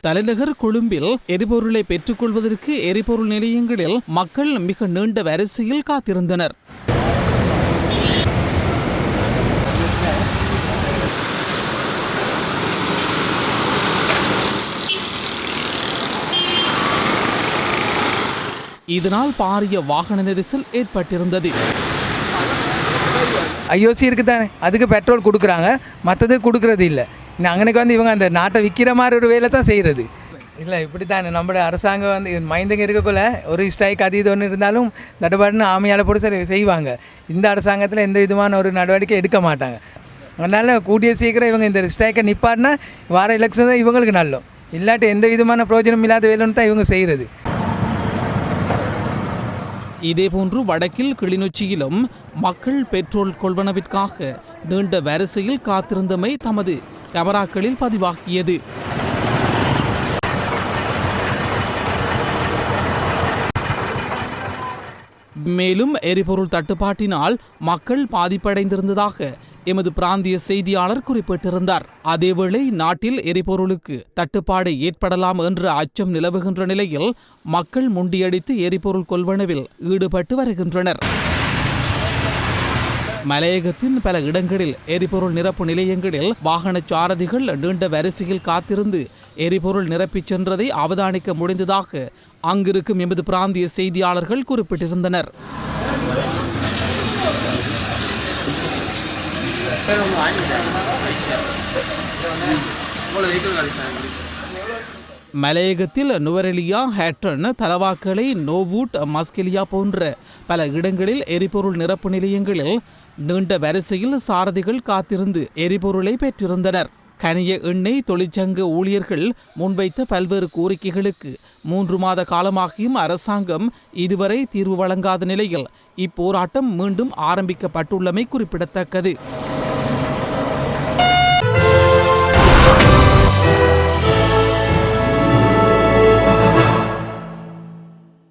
தலைநகர் கொழும்பில் எரிபொருளை பெற்றுக்கொள்வதற்கு எரிபொருள் நிலையங்களில் மக்கள் மிக நீண்ட வரிசையில் காத்திருந்தனர். இதனால் பாரிய வாகன நெரிசல் ஏற்பட்டிருந்தது. ஐயோசி இருக்குதானே? அதுக்கு பெட்ரோல் கொடுக்குறாங்க. மற்றது கொடுக்கறது இல்லை. அங்கனைக்கு வந்து இவங்க அந்த நாட்டை விற்கிற மாதிரி ஒரு வேலை தான் செய்கிறது இல்லை இப்படி தானே நம்மளோட அரசாங்கம் வந்து மைந்தங்க இருக்கக்குள்ள ஒரு ஸ்ட்ரைக் அது இது ஒன்று இருந்தாலும் தடுபாடுன்னு ஆமையால் போட்டு சரி செய்வாங்க. இந்த அரசாங்கத்தில் எந்த விதமான ஒரு நடவடிக்கை எடுக்க மாட்டாங்க. அதனால் கூடிய சீக்கிரம் இவங்க இந்த ஸ்ட்ரைக்கை நிப்பாட்டினா வார எலெக்ஷன் தான் இவங்களுக்கு நல்லோம். இல்லாட்டி எந்த விதமான பிரயோஜனம் இல்லாத வேலைன்னு தான் இவங்க செய்கிறது இதேபோன்று வடக்கில் கிளிநொச்சியிலும் மக்கள் பெட்ரோல் கொள்வனவிற்காக நீண்ட வரிசையில் காத்திருந்தமை தமது கேமராக்களில் பதிவாகியது. மேலும் எரிபொருள் தட்டுப்பாட்டினால் மக்கள் பாதிப்படைந்திருந்ததாக எமது பிராந்திய செய்தியாளர் குறிப்பிட்டிருந்தார். அதேவேளை நாட்டில் எரிபொருளுக்கு தட்டுப்பாடு ஏற்படலாம் என்ற அச்சம் நிலவுகின்ற நிலையில் மக்கள் முண்டியடித்து எரிபொருள் கொள்வனவில் ஈடுபட்டு வருகின்றனர். மலையகத்தின் பல இடங்களில் எரிபொருள் நிரப்பு நிலையங்களில் வாகன சாரதிகள் நீண்ட வரிசையில் காத்திருந்து எரிபொருள் நிரப்பிச் சென்றதை அவதானிக்க முடிந்ததாக அங்கிருக்கும் எமது பிராந்திய செய்தியாளர்கள் குறிப்பிட்டிருந்தனர். மலையகத்தில் நுவரெலியா ஹேட்டன் தலவாக்கலை நோவூட் மஸ்கெலியா போன்ற பல இடங்களில் எரிபொருள் நிரப்பு நிலையங்களில் நீண்ட வரிசையில் சாரதிகள் காத்திருந்து எரிபொருளை பெற்றிருந்தனர். கனிய எண்ணெய் தொழிற்சங்க ஊழியர்கள் முன்வைத்த பல்வேறு கோரிக்கைகளுக்கு மூன்று மாத காலமாகியும் அரசாங்கம் இதுவரை தீர்வு வழங்காத நிலையில் இப்போராட்டம் மீண்டும் ஆரம்பிக்கப்பட்டுள்ளமை குறிப்பிடத்தக்கது.